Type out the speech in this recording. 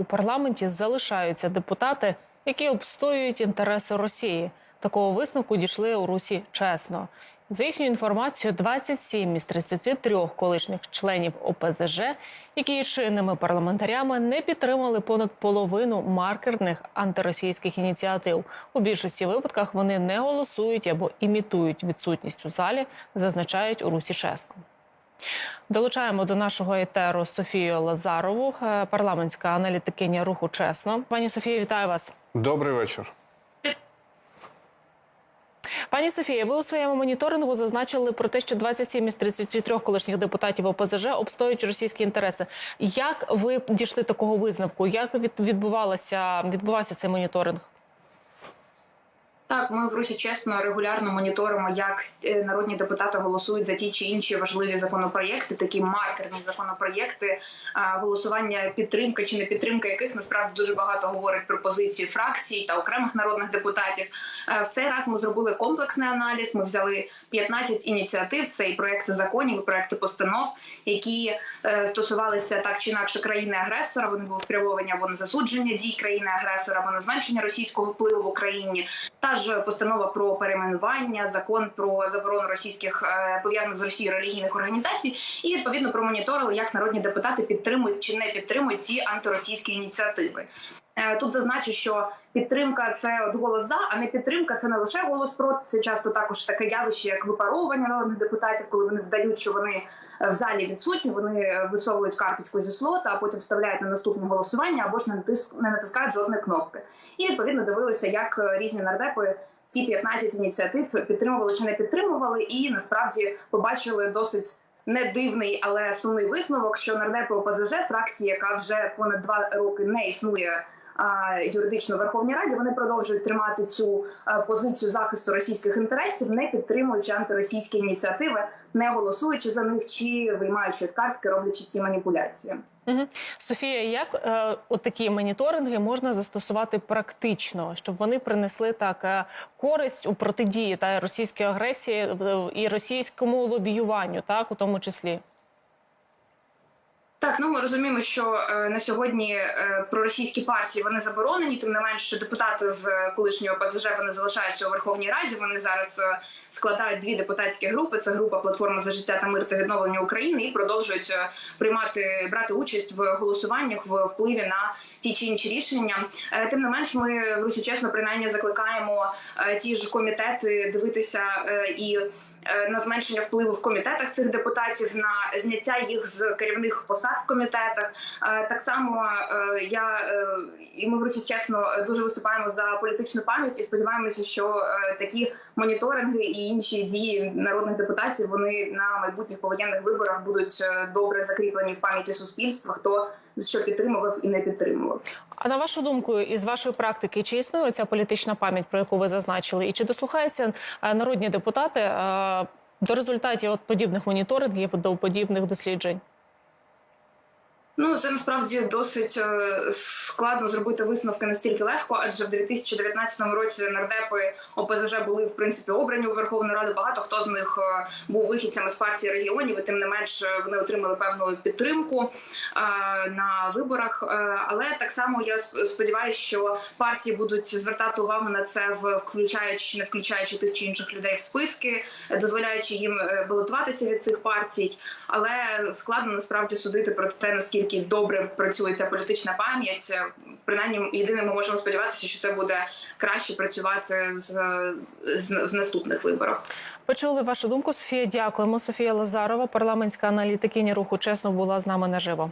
у парламенті залишаються депутати, які обстоюють інтереси Росії. Такого висновку дійшли у Русі чесно. За їхньою інформацією, 27 із 33 колишніх членів ОПЗЖ, які є чинними парламентарями, не підтримали понад половину маркерних антиросійських ініціатив. У більшості випадках вони не голосують або імітують відсутність у залі, зазначають у Русі чесно. Долучаємо до нашого етеру Софію Лазарову, е, парламентська аналітикиня руху чесно. Пані Софія, вітаю вас. Добрий вечір. Пані Софія, ви у своєму моніторингу зазначили про те, що 27 із 33 колишніх депутатів ОПЗЖ обстоюють російські інтереси. Як ви дійшли такого висновку? Як від- відбувалося відбувався цей моніторинг? Так, ми в Русі чесно регулярно моніторимо, як е, народні депутати голосують за ті чи інші важливі законопроєкти, такі маркерні законопроєкти, голосування підтримка чи не підтримка яких насправді дуже багато говорить про позицію фракцій та окремих народних депутатів. Е, В цей раз ми зробили комплексний аналіз. Ми взяли 15 ініціатив. Це і проекти законів, і проекти постанов, які е, стосувалися так чи інакше країни-агресора. Вони були спрямовані або на засудження дій країни-агресора, або на зменшення російського впливу в Україні. Та ж постанова про перейменування, закон про заборону російських е, пов'язаних з Росією релігійних організацій, і відповідно промоніторили, як народні депутати підтримують чи не підтримують ці антиросійські ініціативи. Е, Тут зазначу, що підтримка це от голос за, а не підтримка це не лише голос проти. Це часто також таке явище, як випаровування народних депутатів, коли вони вдають, що вони е, в залі відсутні. Вони е, висовують карточку зі слота, а потім вставляють на наступне голосування або ж не не натискають жодної кнопки. І відповідно дивилися, як різні нардепи ці 15 ініціатив підтримували чи не підтримували, і насправді побачили досить. Не дивний, але сумний висновок, що нардепи ОПЗЖ, фракції, яка вже понад два роки не існує юридично в Верховній Раді, вони продовжують тримати цю позицію захисту російських інтересів, не підтримуючи антиросійські ініціативи, не голосуючи за них чи виймаючи картки, роблячи ці маніпуляції. Софія, як е, от такі моніторинги можна застосувати практично, щоб вони принесли так е, користь у протидії та російській агресії в- і російському лобіюванню, так у тому числі? Так, ну ми розуміємо, що е, на сьогодні е, проросійські партії вони заборонені. Тим не менше, депутати з е, колишнього ПЗЖ вони залишаються у Верховній Раді. Вони зараз складають дві депутатські групи. Це група платформа за життя та мир та відновлення України і продовжують приймати брати участь в голосуваннях в впливі на ті чи інші рішення. Тим не менш, ми в Русі чесно принаймні закликаємо ті ж комітети дивитися і на зменшення впливу в комітетах цих депутатів, на зняття їх з керівних посад в комітетах. Е, Так само е, я е, і ми в Русі чесно дуже виступаємо за політичну пам'ять і сподіваємося, що е, такі моніторинги і інші дії народних депутатів вони на майбутніх повоєнних виборах будуть е, добре закріплені в пам'яті суспільства. Хто що підтримував і не підтримував. А на вашу думку, із вашої практики, чи існує ця політична пам'ять, про яку ви зазначили, і чи дослухаються е, народні депутати е, до результатів от подібних моніторингів, до подібних досліджень? Ну це насправді досить е, складно зробити висновки настільки легко, адже в 2019 році нардепи ОПЗЖ були в принципі обрані у Верховну Раду. Багато хто з них е, був вихідцями з партії регіонів. і Тим не менш е, вони отримали певну підтримку на виборах. Але так само я сп- сподіваюся, що партії будуть звертати увагу на це, включаючи чи не включаючи тих чи інших людей в списки, дозволяючи їм балотуватися від цих партій. Але складно насправді судити про те, наскільки добре працює ця політична пам'ять. Е, Принаймні, єдине, ми можемо сподіватися, що це буде краще працювати з, з в наступних виборах. Почули вашу думку, Софія. Дякуємо. Софія Лазарова, парламентська аналітикиня руху чесно була з нами наживо.